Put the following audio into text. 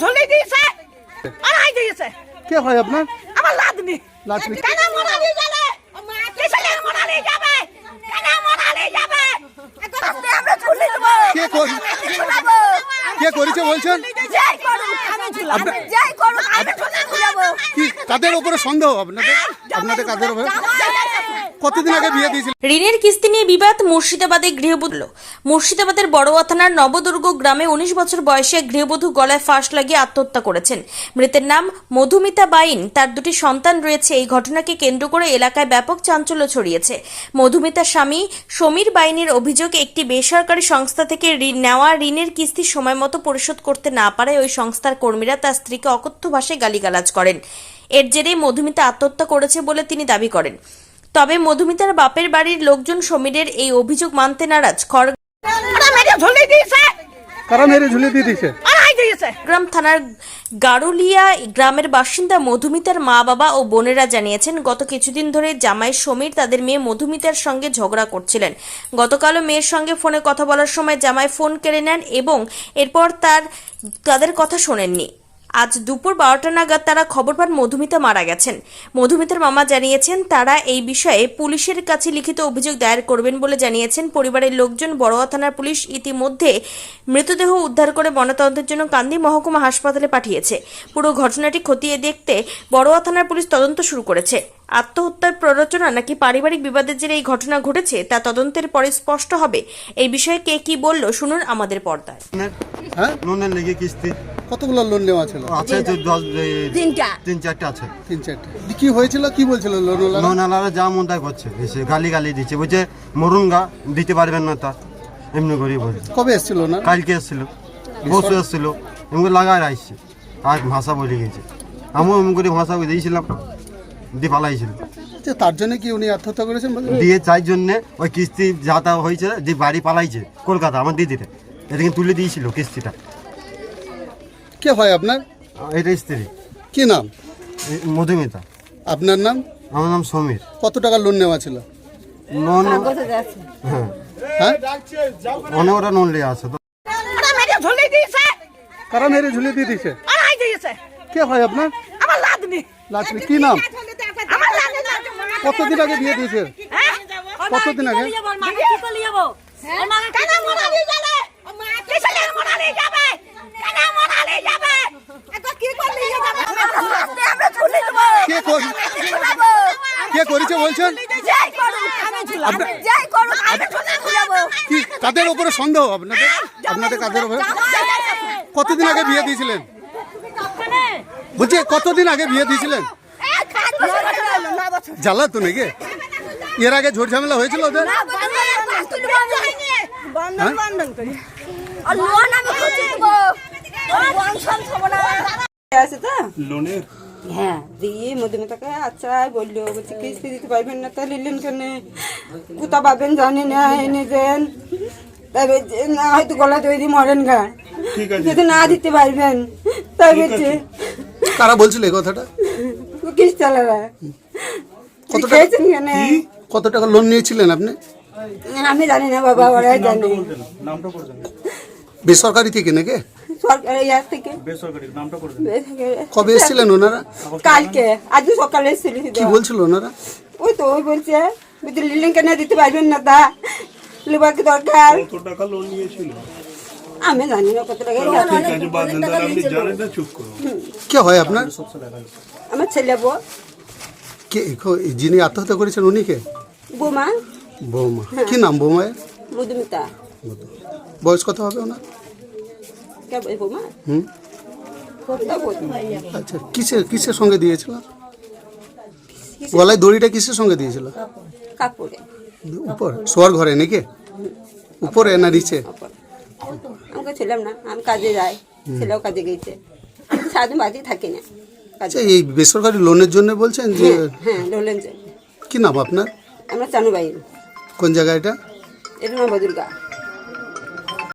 ঝুলি দিয়েছে আড়াই দিয়েছে। কে হয় আপনার? আমার লাদনি। লাদনি। কেন মরালি যাবে? কিসলে মরালি যাবে? কেন মরালি যাবে? আজকে আমরা ঝুলি দেবো। কে কর- কে করেছে বলছেন? যাই করুক আমি ঝুলাবো। যাই করুক আমি কি কাদের উপরে সন্দেহ আপনাদের? আপনাদের কাদের উপরে? কতদিন আগে বিয়ে দিয়েছিল? ঋণের কিস্তি নিয়ে বিবাদ, মুর্শিদাবাদে গৃহবধূ মুর্শিদাবাদের বড়োয়া থানার নবদুর্গ গ্রামে উনিশ বছর বয়সে গৃহবধূ গলায় ফাঁস লাগিয়ে আত্মহত্যা করেছেন। মৃতের নাম মধুমিতা বাইন। তার দুটি সন্তান রয়েছে। এই ঘটনাকে কেন্দ্র করে এলাকায় ব্যাপক চাঞ্চল্য ছড়িয়েছে। মধুমিতার স্বামী সমীর বাইনের অভিযোগ, একটি বেসরকারি সংস্থা থেকে নেওয়া ঋণের কিস্তি সময় মতো পরিশোধ করতে না পারায় ওই সংস্থার কর্মীরা তার স্ত্রীকে অকথ্য ভাষায় গালিগালাজ করেন। এর জেরে মধুমিতা আত্মহত্যা করেছে বলে তিনি দাবি করেন। তবে মধুমিতার বাপের বাড়ির লোকজন সমীরের এই অভিযোগ মানতে নারাজ। কারা মেরে ঝুলিয়ে দিয়ে দিয়েছে। আড়াই থানার গারুলিয়া গ্রামের বাসিন্দা মধুমিতার মা বাবা ও বোনেরা জানিয়েছেন গত কিছুদিন ধরে জামাই সমীর তাদের মেয়ে মধুমিতার সঙ্গে ঝগড়া করছিলেন। গতকালও মেয়ের সঙ্গে ফোনে কথা বলার সময় জামাই ফোন কেড়ে নেন এবং এরপর তার তাদের কথা শোনেননি। আজ দুপুর বারোটা নাগাদ তারা খবর পান মধুমিতা মারা গেছেন। মধুমিতার মামা জানিয়েছেন, তারা এই বিষয়ে পুলিশের কাছে লিখিত অভিযোগ দায়ের করবেন বলে জানিয়েছেন। পরিবারের লোকজন বড়োয়া থানার পুলিশ ইতিমধ্যে মৃতদেহ উদ্ধার করে ময়নাতদন্তের জন্য কান্দি মহকুমা হাসপাতালে পাঠিয়েছে। পুরো ঘটনাটি খতিয়ে দেখতে বড়োয়া থানার পুলিশ তদন্ত শুরু করেছে। আত্মহত্যার প্ররোচনা নাকি পারিবারিক বিবাদের জেরে এই ঘটনা ঘটেছে তা তদন্তের পরে স্পষ্ট হবে। এই বিষয়ে কে কি বলল শুনুন আমাদের পর্দায়। হ্যাঁ? লোনের লেগে কিস্তি? কতগুলো লোন নেওয়া ছিল? আছে তো দশ তিনটা। তিন চারটে আছে। তিন চারটে। কি হয়েছিল? কি বলছিল লোন লোন আলাদা যা মন তাই করছে এসে গালি গালি দিচ্ছে। বলছে মরুঙ্গা দিতে পারবেন না তা। এমনি করে বলছে। কবে এসেছিল না কালকে এসেছিল। বসে এসেছিল। এমনি লাগাই আসছে আর ভাষা বলে গেছে। আমিও এমনি করে ভাষা দিয়েছিলাম। দিয়ে পালাইছিল তার জন্য কি উনি আত্মহত্যা করেছেন? দিয়ে চার জন্যে ওই কিস্তি যা তা হয়েছে যে বাড়ি পালাইছে কলকাতা আমার দিদিটা। এদিকে তুলে দিয়েছিল কিস্তিটা। কে হয় আপনার? এটা স্ত্রী। কি নাম? মধুমিতা। আপনার নাম? আমার নাম সমীর। কত টাকা লোন নেওয়া ছিল? লোন হ্যাঁ? হ্যাঁ অনেক ওরা লোন লিয়ে আছে। তো ওরা মেরে ঝুলি দিয়েছে কারা মেরে ঝুলিয়ে দিয়ে দিয়েছে? কে হয় আপনার? আমার লাদনি কি নাম? কতদিন আগে বিয়ে দিয়েছে? হ্যাঁ? কতদিন আগে? কি করেছে বলছেন? কাদের উপরে সন্দেহ আপনাদের? আপনাদের কাদের উপরে কতদিন আগে বিয়ে দিয়েছিলেন? বলছি কতদিন আগে বিয়ে দিয়েছিলেন। জ্বালা তো নাকি? এর আগে ঝোট ঝামেলা হয়েছিল ওদের? হ্যাঁ? হ্যাঁ দিয়ে মধুমিতাকে আচ্ছা বলল বলছি কিস্তি দিতে পারবেন না তাহলে নিলেন কেন? কোথা পাবেন জানি না এনে দেন হয়তো গলা তৈরি মরেন গা। যদি না দিতে পারবেন কারা বলছিল এই কথাটা? কিস্তালারা কত টাকা- কত টাকা লোন নিয়েছিলেন আপনি? আমি জানি না বাবা ওরাই জানে। বেসরকারি থেকে নাকি? সরকার ইয়ার থেকে। কবে এসেছিলেন ওনারা? কালকে আজকে সকালে এসেছিল কি বলছিল ওনারা? ওই তো ওই বলছে বুঝলি লিলিং কেন দিতে পারবেন না তা। লিবার কি দরকার। কত টাকা লোন নিয়েছিল? আমি জানি না কত টাকা। করুন। কে হয় আপনার? আমার ছেলে বউ। কে যিনি আত্মহত্যা করেছেন উনি কে? বৌমা। বৌমা। কি নাম বৌমায়ের মধুমিতা। বয়স কত হবে ওনার? হুম? আচ্ছা কিসের কিসের সঙ্গে দিয়েছিল? গলায় দড়িটা কিসের সঙ্গে দিয়েছিল? কাপড়ে। উপর শোয়ার ঘরে নাকি? উপরে না নিচে? আমাকে ছিলাম না আমি কাজে যাই ছেলেও কাজে গেছে। সারাদিন বাড়ি থাকি না। আচ্ছা এই বেসরকারি লোনের জন্য বলছেন যে হ্যাঁ রোলেন যে কি নাম আপনার? আমরা চানু কোন জায়গা এটা? এটা নাম বদুর্গা